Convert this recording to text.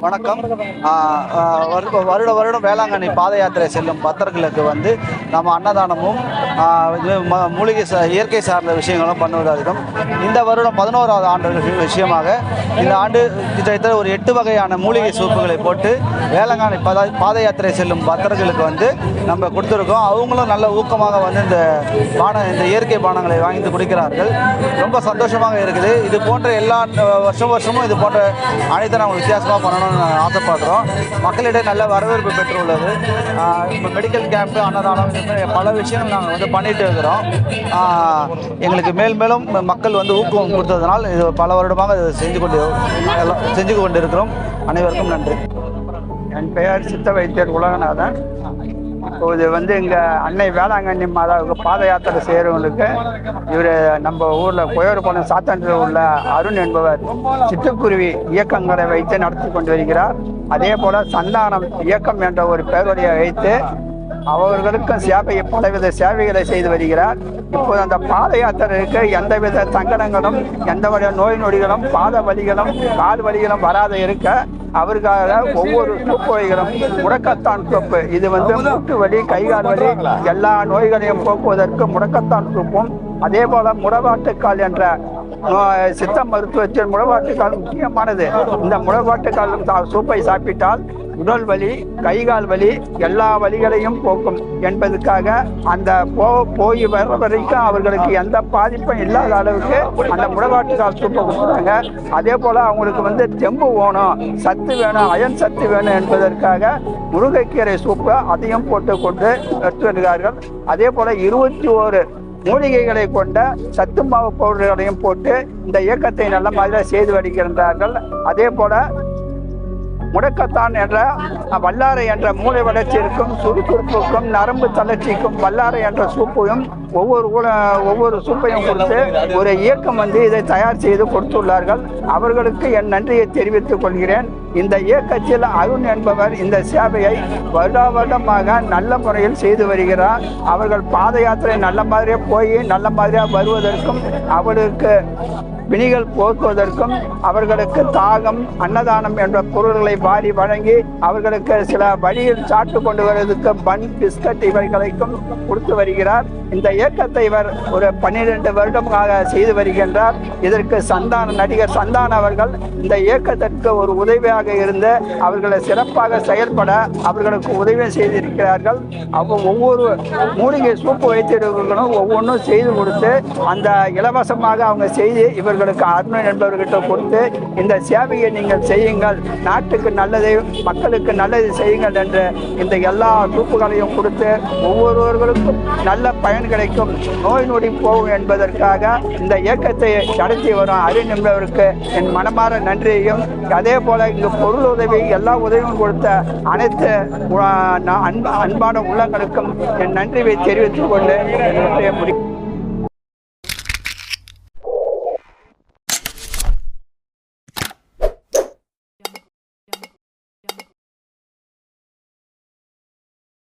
வணக்கம். வருட வருட வருடம் வேளாங்கண்ணி பாத யாத்திரை செல்லும் பக்தர்களுக்கு வந்து நம்ம அன்னதானமும் இது மூலிகை சா- இயற்கை சார்ந்த விஷயங்களும் பண்ணுவதாகும் இந்த வருடம் பதினோராவது ஆண்டு விஷயமாக இந்த ஆண்டு கிட்டத்தட்ட ஒரு எட்டு வகையான மூலிகை சூப்புகளை போட்டு வேளாங்கண்ணி பாத பாத யாத்திரை செல்லும் பக்தர்களுக்கு வந்து நம்ம கொடுத்துருக்கோம். அவங்களும் நல்ல ஊக்கமாக வந்து இந்த பான இந்த இயற்கை பானங்களை வாங்கி குடிக்கிறார்கள். ரொம்ப சந்தோஷமாக இருக்குது. இது போன்ற எல்லா வருஷம் வருஷமும் இது போன்ற அனைத்தை நாங்கள் வித்தியாசமாக பண்ணணும். பண்ணணும்னு ஆசைப்படுறோம். மக்களிடையே நல்ல வரவேற்பு பெற்றுள்ளது. இப்போ மெடிக்கல் கேம்ப்பு அன்னதானம் பல விஷயம் நாங்கள் வந்து பண்ணிட்டு இருக்கிறோம். எங்களுக்கு மேல் மேலும் மக்கள் வந்து ஊக்கம் கொடுத்ததுனால் இது பல வருடமாக செஞ்சு கொண்டு எல்லாம் செஞ்சு கொண்டு இருக்கிறோம் அனைவருக்கும் நன்றி. என் பெயர் சித்த வைத்தியர் உலகநாதன். இப்போது வந்து இங்கே அன்னை வேளாங்கண்ணி மாதாவுக்கு பாத யாத்திரை செய்கிறவங்களுக்கு இவர் நம்ம ஊரில் கோயர்பாளையம் சாத்தாண்டில் உள்ள அருண் என்பவர் சிட்டுக்குருவி இயக்கங்களை வைத்து நடத்தி கொண்டு வருகிறார் அதே போல் சந்தானம் இயக்கம் என்ற ஒரு பெயருடைய வைத்து அவர்களுக்கும் சேவை பலவித சேவைகளை செய்து வருகிறார். இப்போது அந்த பாத யாத்திரைக்கு எந்தவித சங்கடங்களும் எந்த நோய் நொடிகளும் பாத வலிகளும் கால் வலிகளும் வராத இருக்க அவருக்காக ஒவ்வொரு சூப்பு முடக்கத்தான் சூப்பு இது வந்து மூட்டு வலி கைகால் வலி எல்லா நோய்களையும் போக்குவதற்கு முடக்கத்தான் சூப்பும் அதே போல முடவாட்டுக்கால் என்ற சித்த மருத்துவத்தில் முடவாட்டுக்கால் முக்கியமானது. இந்த முடவாட்டுக்கால் சூப்பை சாப்பிட்டால் உடல் வலி கைகால் வலி எல்லா வலிகளையும் போக்கும் என்பதற்காக அந்த போ போய் வர்ற வரைக்கும் அவர்களுக்கு எந்த பாதிப்பும் இல்லாத அளவுக்கு அந்த முடவாட்டுக்கால் சூப்பை கொடுக்குறாங்க. அதே போல் அவங்களுக்கு வந்து தெம்பு வேணும் சத்து வேணும் அயன் சத்து வேணும் என்பதற்காக முருங்கைக்கீரை சூப்பை அதையும் போட்டு கொண்டு எடுத்து வருகிறார்கள். அதே போல் இருபத்தி ஓரு மூலிகைகளை கொண்ட சத்து மாவு பவுடர்களையும் போட்டு இந்த இயக்கத்தை நல்ல மாதிரியாக செய்து வருகின்றார்கள் அதே போல் முடக்கத்தான் என்ற வல்லாரை என்ற மூளை வளர்ச்சிக்கும் சுறுசுறுப்புக்கும் நரம்பு தளர்ச்சிக்கும் வல்லாரை என்ற சூப்பையும் ஒவ்வொரு ஊட- ஒவ்வொரு சூப்பையும் கொடுத்து ஒரு இயக்கம் வந்து இதை தயார் செய்து கொடுத்துள்ளார்கள். அவர்களுக்கு என் நன்றியை தெரிவித்துக் கொள்கிறேன். இந்த இயக்கத்தில் அருண் என்பவர் இந்த சேவையை வருடா வருடமாக நல்ல முறையில் செய்து வருகிறார். அவர்கள் பாத யாத்திரை நல்ல மாதிரியாக போய் நல்ல மாதிரியாக வருவதற்கும் அவர்களுக்கு பிணிகள் போக்குவதற்கும் அவர்களுக்கு தாகம் அன்னதானம் என்ற பொருள்களை வாரி வழங்கி அவர்களுக்கு சில வழியில் சாட்டு கொண்டு வருவதற்கு பன் பிஸ்கட் இவைகளுக்கும் கொடுத்து வருகிறார். இந்த இயக்கத்தை இவர் ஒரு பன்னிரெண்டு வருடமாக செய்து வருகின்றார். இதற்கு சந்தான நடிகர் சந்தான அவர்கள் இந்த இயக்கத்திற்கு ஒரு உதவியாக இருந்து அவர்களை சிறப்பாக செயல்பட அவர்களுக்கு உதவி செய்திருக்கிறார்கள். அவங்க ஒவ்வொரு மூலிகை சூப்பு வைத்திருக்கணும் ஒவ்வொன்றும் செய்து கொடுத்து அந்த இலவசமாக அவங்க செய்து இவர்களுக்கு அருண் என்பவர்கிட்ட கொடுத்து இந்த சேவையை நீங்கள் செய்யுங்கள். நாட்டுக்கு நல்லதை மக்களுக்கு நல்லது செய்யுங்கள் என்று இந்த எல்லா சூப்புகளையும் கொடுத்து ஒவ்வொருவர்களுக்கும் நல்ல பயன் கிடைக்கும் நோய் நொடி போகும் என்பதற்காக இந்த இயக்கத்தை நடத்தி வரும் அருண் என்பவருக்கு என் மனமாற நன்றியையும் அதே போல இங்கு பொருள் உதவி எல்லா உதவியும் கொடுத்த அனைத்து அன்பான உள்ளங்களுக்கும் என் நன்றியை தெரிவித்துக் கொண்டு என்னுடைய முடி